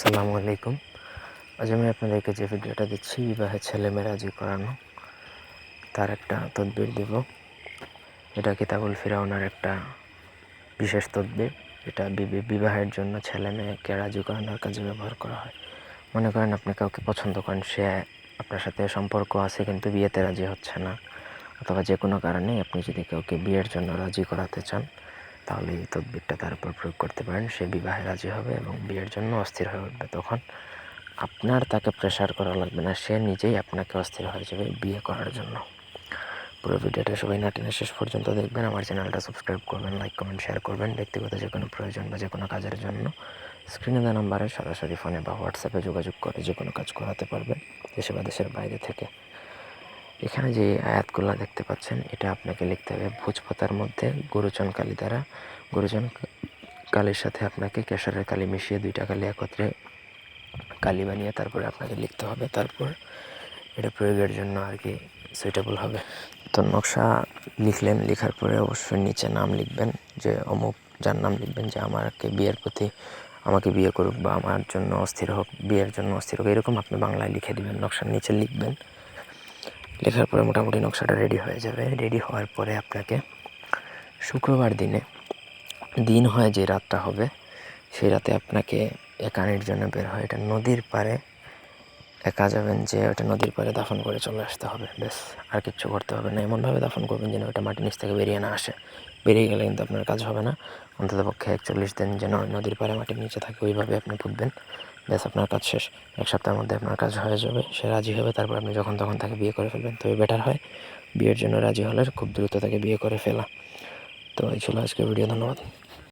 আসসালামু আলাইকুম। আজ আমি আপনাদেরকে যে ভিডিওটা দিচ্ছি বিবাহে ছেলেমেয়ে রাজি করানো, তার একটা তদবির দিব। এটা কিতাবুল ফিরাউনার একটা বিশেষ তদবির। এটা বিবি- বিবাহের জন্য ছেলে মেয়েকে রাজি করানোর কাজে ব্যবহার করা হয়। মনে করেন আপনি কাউকে পছন্দ করেন, সে আপনার সাথে সম্পর্ক আছে কিন্তু বিয়েতে রাজি হচ্ছে না। অথবা যে কোনো কারণে আপনি যদি কাউকে বিয়ের জন্য রাজি করাতে চান তাহলে এই তদবিরটা তার উপর প্রয়োগ করতে পারেন। সে বিবাহে রাজি হবে এবং বিয়ের জন্য অস্থির হয়ে উঠবে। তখন আপনার তাকে প্রেশার করা লাগবে না। সে নিজেই আপনাকে অস্থির হয়ে যাবে বিয়ে করার জন্য। পুরো ভিডিওটা সবাই না টেনে শেষ পর্যন্ত দেখবেন। আমার চ্যানেলটা সাবস্ক্রাইব করবেন লাইক কমেন্ট শেয়ার করবেন। ব্যক্তিগত যে কোনো প্রয়োজন বা যে কোনো কাজের জন্য স্ক্রিনে দেওয়া নাম্বারে সরাসরি ফোনে বা হোয়াটসঅ্যাপে যোগাযোগ করে যে কোনো কাজ করাতে পারবেন। দেশে বা দেশের বাইরে থেকে। এখানে যে আয়াতগুলো দেখতে পাচ্ছেন, এটা আপনাকে লিখতে হবে, ভোজপাতার মধ্যে গরুচন কালি দ্বারা, গরুচন কালির সাথে আপনাকে কেশরের কালি মিশিয়ে দুইটা কালি একত্রে কালি বানিয়ে তারপরে আপনাকে লিখতে হবে। তারপর এটা প্রয়োগের জন্য আর কি সুইটেবল হবে। তো নকশা লিখলেন, লেখার পরে অবশ্যই নিচে নাম লিখবেন, যে অমুক যার নাম লিখবেন, যে আমাকে বিয়ের প্রতি, আমাকে বিয়ে করুক বা আমার জন্য অস্থির হোক, বিয়ের জন্য অস্থির হোক, এরকম আপনি বাংলায় লিখে দিবেন নকশার নিচে লিখবেন। লেখার পরে মোটামুটি নকশাটা রেডি হয়ে যাবে। রেডি হওয়ার পরে আপনাকে শুক্রবার দিনে, দিন হয় যে রাতটা হবে, সেই রাতে আপনাকে একানির জন্য বের হয়। এটা নদীর পাড়ে, একা যাবেন যে ওটা নদীর পাড়ে দাফন করে চলে আসতে হবে। ব্যাস, আর কিচ্ছু করতে হবে না। এমনভাবে দাফন করবেন যেন ওটা মাটির নিচ থেকে বেরিয়ে না আসে। বেরিয়ে গেলে কিন্তু আপনার কাজ হবে না। অন্তত পক্ষে একচল্লিশ দিন যেন নদীর পাড়ে মাটির নিচে থাকে, ওইভাবে আপনি পুঁতবেন। ব্যাস, আপনার কাজ শেষ। এক সপ্তাহের মধ্যে আপনার কাজ হয়ে যাবে, সে রাজি হবে। তারপর আপনি যখন তখন তাকে বিয়ে করে ফেলবেন। তবে বেটার হয়, বিয়ের জন্য রাজি হলে খুব দ্রুত তাকে বিয়ে করে ফেলা। তো এই ছিল আজকের ভিডিও, ধন্যবাদ।